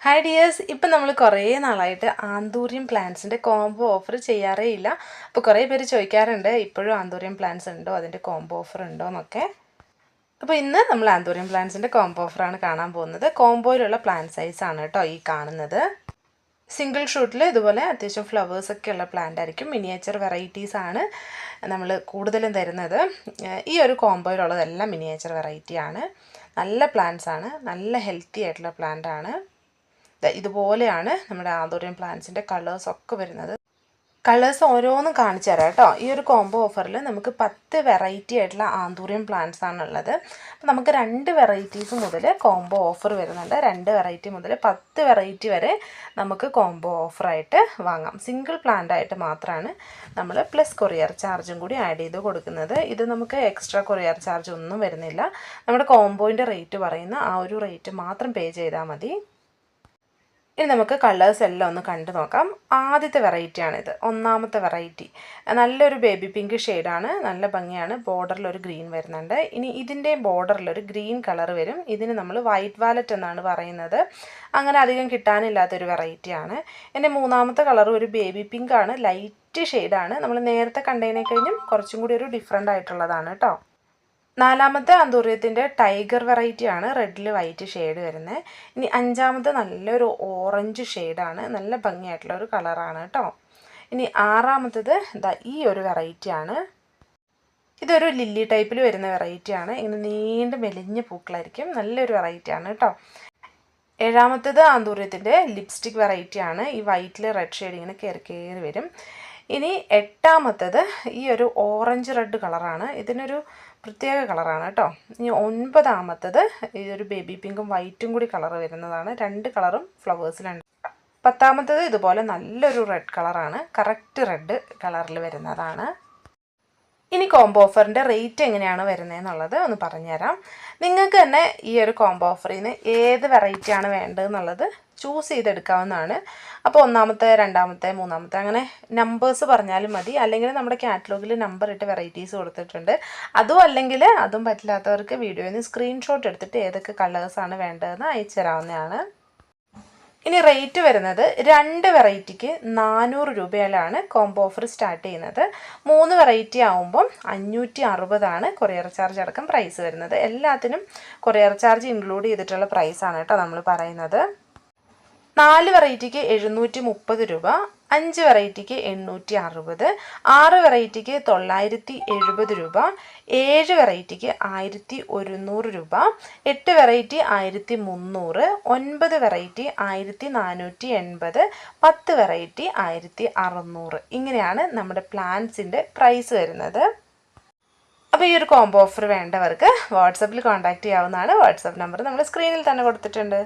Hi dears ഇപ്പം നമ്മൾ കുറേ നാളായിട്ട് ആന്തൂറിയം പ്ലാന്റ്സിന്റെ കോംബോ ഓഫർ ചെയ്യാറേ ഇല്ല. അപ്പോൾ കുറേ പേര് ചോദിക്കാറുണ്ട് ഇപ്പോഴും ആന്തൂറിയം പ്ലാന്റ്സ് ഉണ്ടോ? അതിന്റെ കോംബോ ഓഫർ ഉണ്ടോ എന്നൊക്കെ. അപ്പോൾ ഇന്ന് നമ്മൾ ആന്തൂറിയം പ്ലാന്റ്സിന്റെ കോംബോ ഓഫറാണ് കാണാൻ പോകുന്നത്. കോംബോയിലുള്ള പ്ലാന്റ് സൈസാണ് കേട്ടോ ഈ കാണുന്നത്. സിംഗിൾ ഷൂട്ടിൽ ഇതുപോലെ അത്യാവശ്യം ഫ്ലവേഴ്സ് ഒക്കെ ഉള്ള പ്ലാന്റ് ആയിരിക്കും. മിനിയേച്ചർ വെറൈറ്റീസ് ആണ് നമ്മൾ കൂടുതലും തരുന്നത്. ഈ ഒരു കോമ്പോയിലുള്ളതെല്ലാം മിനിയേച്ചർ വെറൈറ്റി ആണ്. നല്ല പ്ലാന്റ്സ് ആണ്. നല്ല ഹെൽത്തി ആയിട്ടുള്ള പ്ലാന്റ് ആണ്. ഇതുപോലെയാണ് നമ്മുടെ ആന്തൂറിയം പ്ലാന്റ്സിന്റെ കളേഴ്സ് ഒക്കെ വരുന്നത്. കളേഴ്സ് ഓരോന്നും കാണിച്ചു തരാം കേട്ടോ. ഈ ഒരു കോംബോ ഓഫറിൽ നമുക്ക് പത്ത് വെറൈറ്റി ആയിട്ടുള്ള ആന്തൂറിയം പ്ലാന്റ്സ് ആണുള്ളത്. അപ്പോൾ നമുക്ക് രണ്ട് വെറൈറ്റീസ് മുതൽ കോംബോ ഓഫർ വരുന്നുണ്ട്. രണ്ട് വെറൈറ്റി മുതൽ പത്ത് വെറൈറ്റി വരെ നമുക്ക് കോംബോ ഓഫറായിട്ട് വാങ്ങാം. സിംഗിൾ പ്ലാന്റ് ആയിട്ട് മാത്രമാണ് നമ്മൾ പ്ലസ് കൊറിയർ ചാർജും കൂടി ആഡ് ചെയ്ത് കൊടുക്കുന്നത്. ഇത് നമുക്ക് എക്സ്ട്രാ കൊറിയർ ചാർജ് ഒന്നും വരുന്നില്ല. നമ്മുടെ കോംബോയിന്റെ റേറ്റ് പറയുന്ന ആ ഒരു റേറ്റ് മാത്രം പേ ചെയ്താൽ മതി. ഇനി നമുക്ക് കളേഴ്സ് എല്ലാം ഒന്ന് കണ്ടു നോക്കാം. ആദ്യത്തെ വെറൈറ്റിയാണിത് ഒന്നാമത്തെ വെറൈറ്റി നല്ലൊരു ബേബി പിങ്ക് ഷെയ്ഡാണ് നല്ല ഭംഗിയാണ്. ബോർഡറിൽ ഒരു ഗ്രീൻ വരുന്നുണ്ട്. ഇനി ഇതിന്റെ ബോർഡറിൽ ഒരു ഗ്രീൻ കളർ വരും. ഇതിന് നമ്മൾ വൈറ്റ് വാലറ്റ് എന്നാണ് പറയുന്നത്. അങ്ങനെ അധികം കിട്ടാനില്ലാത്തൊരു വെറൈറ്റിയാണ് എന്റെ മൂന്നാമത്തെ കളർ ഒരു ബേബി പിങ്ക് ആണ്. ലൈറ്റ് ഷെയ്ഡാണ് നമ്മൾ നേരത്തെ കണ്ടതിനെ കഴിഞ്ഞും കുറച്ചും കൂടി ഒരു ഡിഫറെന്റ് ആയിട്ടുള്ളതാണ് കേട്ടോ. നാലാമത്തെ അന്തൂറിയത്തിന്റെ ടൈഗർ വെറൈറ്റിയാണ് റെഡിൽ വൈറ്റ് ഷെയ്ഡ് വരുന്നത്. ഇനി അഞ്ചാമത്തെ നല്ലൊരു ഓറഞ്ച് ഷെയ്ഡാണ്. നല്ല ഭംഗിയായിട്ടുള്ള ഒരു കളറാണ് കേട്ടോ. ഇനി ആറാമത്തത് ഇതാ ഈ ഒരു വെറൈറ്റിയാണ്. ഇതൊരു ലില്ലി ടൈപ്പിൽ വരുന്ന വെറൈറ്റിയാണ്. ഇങ്ങനെ നീണ്ട് മെലിഞ്ഞ പൂക്കളായിരിക്കും. നല്ലൊരു വെറൈറ്റിയാണ് കേട്ടോ. ഏഴാമത്തേത് ആന്തൂര്യത്തിന്റെ ലിപ്സ്റ്റിക് വെറൈറ്റിയാണ്. ഈ വൈറ്റിൽ റെഡ് ഷെയ്ഡ് ഇങ്ങനെ കയറി കയറി വരും. ഇനി എട്ടാമത്തേത് ഈ ഒരു ഓറഞ്ച് റെഡ് കളറാണ്. ഇതിനൊരു പ്രത്യേക കളറാണ് കേട്ടോ. ഇനി ഒൻപതാമത്തത് ഈ ഒരു ബേബി പിങ്കും വൈറ്റും കൂടി കളർ വരുന്നതാണ്. രണ്ട് കളറും ഫ്ലവേഴ്സിലുണ്ട് പത്താമത്തത് ഇതുപോലെ നല്ലൊരു റെഡ് കളറാണ്. കറക്റ്റ് റെഡ് കളറിൽ വരുന്നതാണ്. ഇനി കോംബോ ഓഫറിന്റെ റേറ്റ് എങ്ങനെയാണ് വരുന്നത് എന്നുള്ളത് ഒന്ന് പറഞ്ഞുതരാം. നിങ്ങൾക്ക് തന്നെ ഈ ഒരു കോംബോ ഓഫറിൽ നിന്ന് ഏത് വെറൈറ്റിയാണ് വേണ്ടതെന്നുള്ളത് ചൂസ് ചെയ്തെടുക്കാവുന്നതാണ്. അപ്പോൾ ഒന്നാമത്തെ രണ്ടാമത്തെ മൂന്നാമത്തെ അങ്ങനെ നമ്പേഴ്സ് പറഞ്ഞാലും മതി. അല്ലെങ്കിൽ നമ്മുടെ കാറ്റലോഗിൽ നമ്പർ ഇട്ട് വെറൈറ്റീസ് കൊടുത്തിട്ടുണ്ട്. അതും അല്ലെങ്കിൽ അതും പറ്റില്ലാത്തവർക്ക് വീഡിയോയിൽ നിന്ന് സ്ക്രീൻഷോട്ട് എടുത്തിട്ട് ഏതൊക്കെ കളേഴ്സാണ് വേണ്ടതെന്ന് അയച്ചു തരാവുന്നതാണ് ഇനി റേറ്റ് വരുന്നത് രണ്ട് വെറൈറ്റിക്ക് നാനൂറ് രൂപയിലാണ് കോംബോ ഓഫർ സ്റ്റാർട്ട് ചെയ്യുന്നത്. മൂന്ന് വെറൈറ്റി ആവുമ്പം അഞ്ഞൂറ്റി അറുപതാണ് കൊറിയർ ചാർജ് അടക്കം പ്രൈസ് വരുന്നത്. എല്ലാത്തിനും കൊറിയർ ചാർജ് ഇൻക്ലൂഡ് ചെയ്തിട്ടുള്ള പ്രൈസാണ് കേട്ടോ നമ്മൾ പറയുന്നത്. നാല് വെറൈറ്റിക്ക് എഴുന്നൂറ്റി മുപ്പത് രൂപ. അഞ്ച് വെറൈറ്റിക്ക് എണ്ണൂറ്റി അറുപത് ആറ് വെറൈറ്റിക്ക് തൊള്ളായിരത്തി എഴുപത് രൂപ ഏഴ് വെറൈറ്റിക്ക് ആയിരത്തി ഒരുന്നൂറ് രൂപ എട്ട് വെറൈറ്റി ആയിരത്തി മുന്നൂറ് ഒൻപത് വെറൈറ്റി ആയിരത്തി നാനൂറ്റി എൺപത് പത്ത് വെറൈറ്റി ആയിരത്തി അറുന്നൂറ് ഇങ്ങനെയാണ് നമ്മുടെ പ്ലാൻസിന്റെ പ്രൈസ് വരുന്നത്. അപ്പോൾ ഈ ഒരു കോംബോ ഓഫർ വേണ്ടവർക്ക് വാട്സപ്പിൽ കോൺടാക്റ്റ് ചെയ്യാവുന്നതാണ്. വാട്സപ്പ് നമ്പർ നമ്മൾ സ്ക്രീനിൽ തന്നെ കൊടുത്തിട്ടുണ്ട്.